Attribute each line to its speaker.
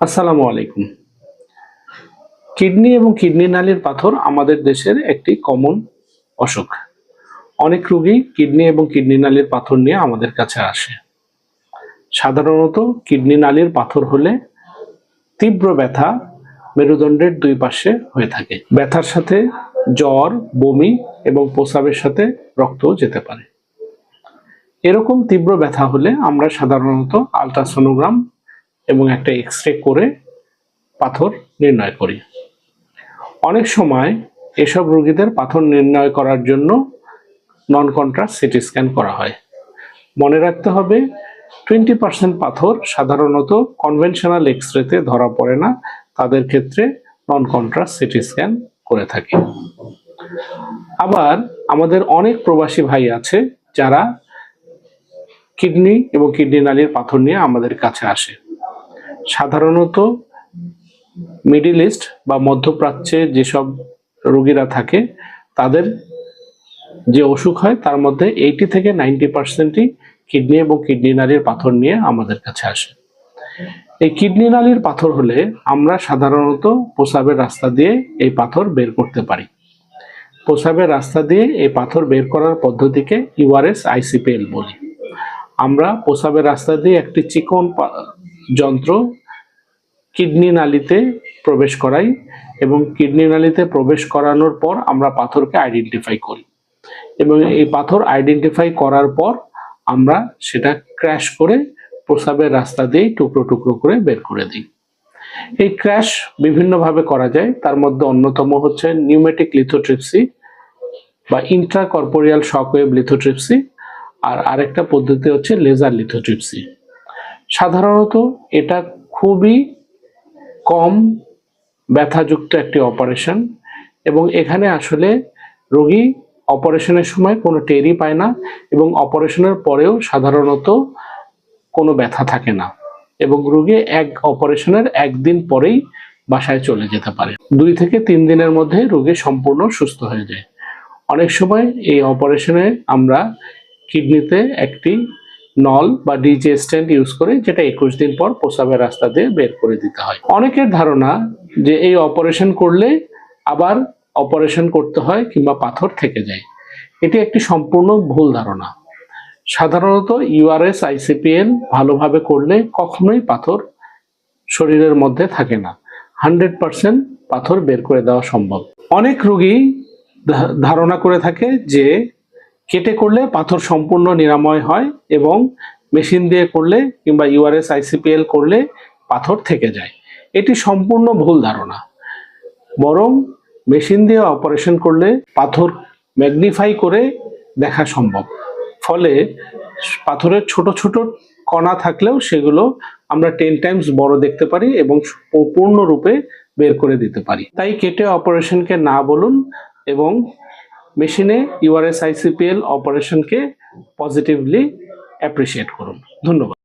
Speaker 1: আসসালামু আলাইকুম। কিডনি এবং কিডনি নালীর পাথর আমাদের দেশের একটি কমন অসুখ। অনেক রোগী কিডনি এবং কিডনি নালীর পাথর নিয়ে আমাদের কাছে আসে। সাধারণত কিডনি নালীর পাথর হলে তীব্র ব্যথা মেরুদণ্ডের দুই পাশে হয়ে থাকে। ব্যথার সাথে জ্বর, বমি এবং প্রস্রাবের সাথে রক্তও যেতে পারে। এরকম তীব্র ব্যথা হলে আমরা সাধারণত আলট্রাসোনোগ্রাম এবং একটা এক্স রে করে পাথর নির্ণয় করি। অনেক সময় এসব রোগীদের পাথর নির্ণয় করার জন্য নন কন্ট্রাস্ট সিটি স্ক্যান করা হয়। মনে রাখতে হবে টোয়েন্টি পার্সেন্ট পাথর সাধারণত কনভেনশনাল এক্স রেতে ধরা পড়ে না, তাদের ক্ষেত্রে নন কন্ট্রাস্ট সিটি স্ক্যান করে থাকি। আবার আমাদের অনেক প্রবাসী ভাই আছে যারা কিডনি এবং কিডনি নালীর পাথর নিয়ে আমাদের কাছে আসে। সাধারণত মিডিল ইস্ট বা মধ্যপ্রাচ্যে যেসব রোগীরা থাকে, তাদের যে অসুখ হয়, তার মধ্যে এইটি থেকে নাইনটি পার্সেন্টই কিডনি এবং কিডনি নালীর পাথর নিয়ে আমাদের কাছে আসে। এই কিডনি নালীর পাথর হলে আমরা সাধারণত প্রসাবের রাস্তা দিয়ে এই পাথর বের করতে পারি। প্রসাবের রাস্তা দিয়ে এই পাথর বের করার পদ্ধতিকে ইউআরএস আইসিপিএল বলি। আমরা প্রসাবের রাস্তা দিয়ে একটি চিকন যন্ত্র কিডনি নালিতে প্রবেশ করাই এবং কিডনি নালিতে প্রবেশ করানোর পর আমরা পাথরকে আইডেন্টিফাই করি। এবং এই পাথর আইডেন্টিফাই করার পর আমরা সেটা ক্র্যাশ করে প্রসাবের রাস্তা দিয়ে টুকরো টুকরো করে বের করে দিই। এই ক্র্যাশ বিভিন্নভাবে করা যায়। তার মধ্যে অন্যতম হচ্ছে নিউমেটিক লিথোট্রিপসি বা ইন্ট্রাকর্পোরিয়াল শকওয়েভ লিথোট্রিপসি আর আরেকটা পদ্ধতি হচ্ছে লেজার লিথোট্রিপসি সাধারণত এটা খুবই কম ব্যথাযুক্ত একটি অপারেশন এবং এখানে আসলে রোগী অপারেশনের সময় কোনো টেরই পায় না এবং অপারেশনের পরেও সাধারণত কোনো ব্যথা থাকে না এবং রোগী এক অপারেশনের একদিন পরেই বাসায় চলে যেতে পারে। দুই থেকে তিন দিনের মধ্যে রোগী সম্পূর্ণ সুস্থ হয়ে যায়। অনেক সময় এই অপারেশনে আমরা কিডনিতে একটি নল বা ডিজে স্ট্যান্ড ইউজ করে যেটা একুশ দিন পর প্রসাবের রাস্তা দিয়ে বের করে দিতে হয়। অনেকের ধারণা যে এই অপারেশন করলে আবার অপারেশন করতে হয় কিংবা পাথর থেকে যায়। এটি একটি সম্পূর্ণ ভুল ধারণা। সাধারণত ইউআরএস আইসিপিএল ভালোভাবে করলে কখনোই পাথর শরীরের মধ্যে থাকে না। হান্ড্রেড পার্সেন্ট পাথর বের করে দেওয়া সম্ভব। অনেক রোগী ধারণা করে থাকে যে কেটে করলে পাথর সম্পূর্ণ নিরাময় হয় এবং মেশিন দিয়ে করলে কিংবা ইউআরএস, আইসিপিএল করলে পাথর থেকে যায়। এটি সম্পূর্ণ ভুল ধারণা। বরং মেশিন দিয়ে অপারেশন করলে পাথর ম্যাগনিফাই করে দেখা সম্ভব। ফলে পাথরের ছোট ছোট কণা থাকলেও সেগুলো আমরা টেন টাইমস বড় দেখতে পারি এবং পূর্ণরূপে বের করে দিতে পারি। তাই কেটে অপারেশনকে না বলুন এবং মেশিনে ইউআরএস আইসিপিএল অপারেশনকে পজিটিভলি অ্যাপ্রিসিয়েট করুন। ধন্যবাদ।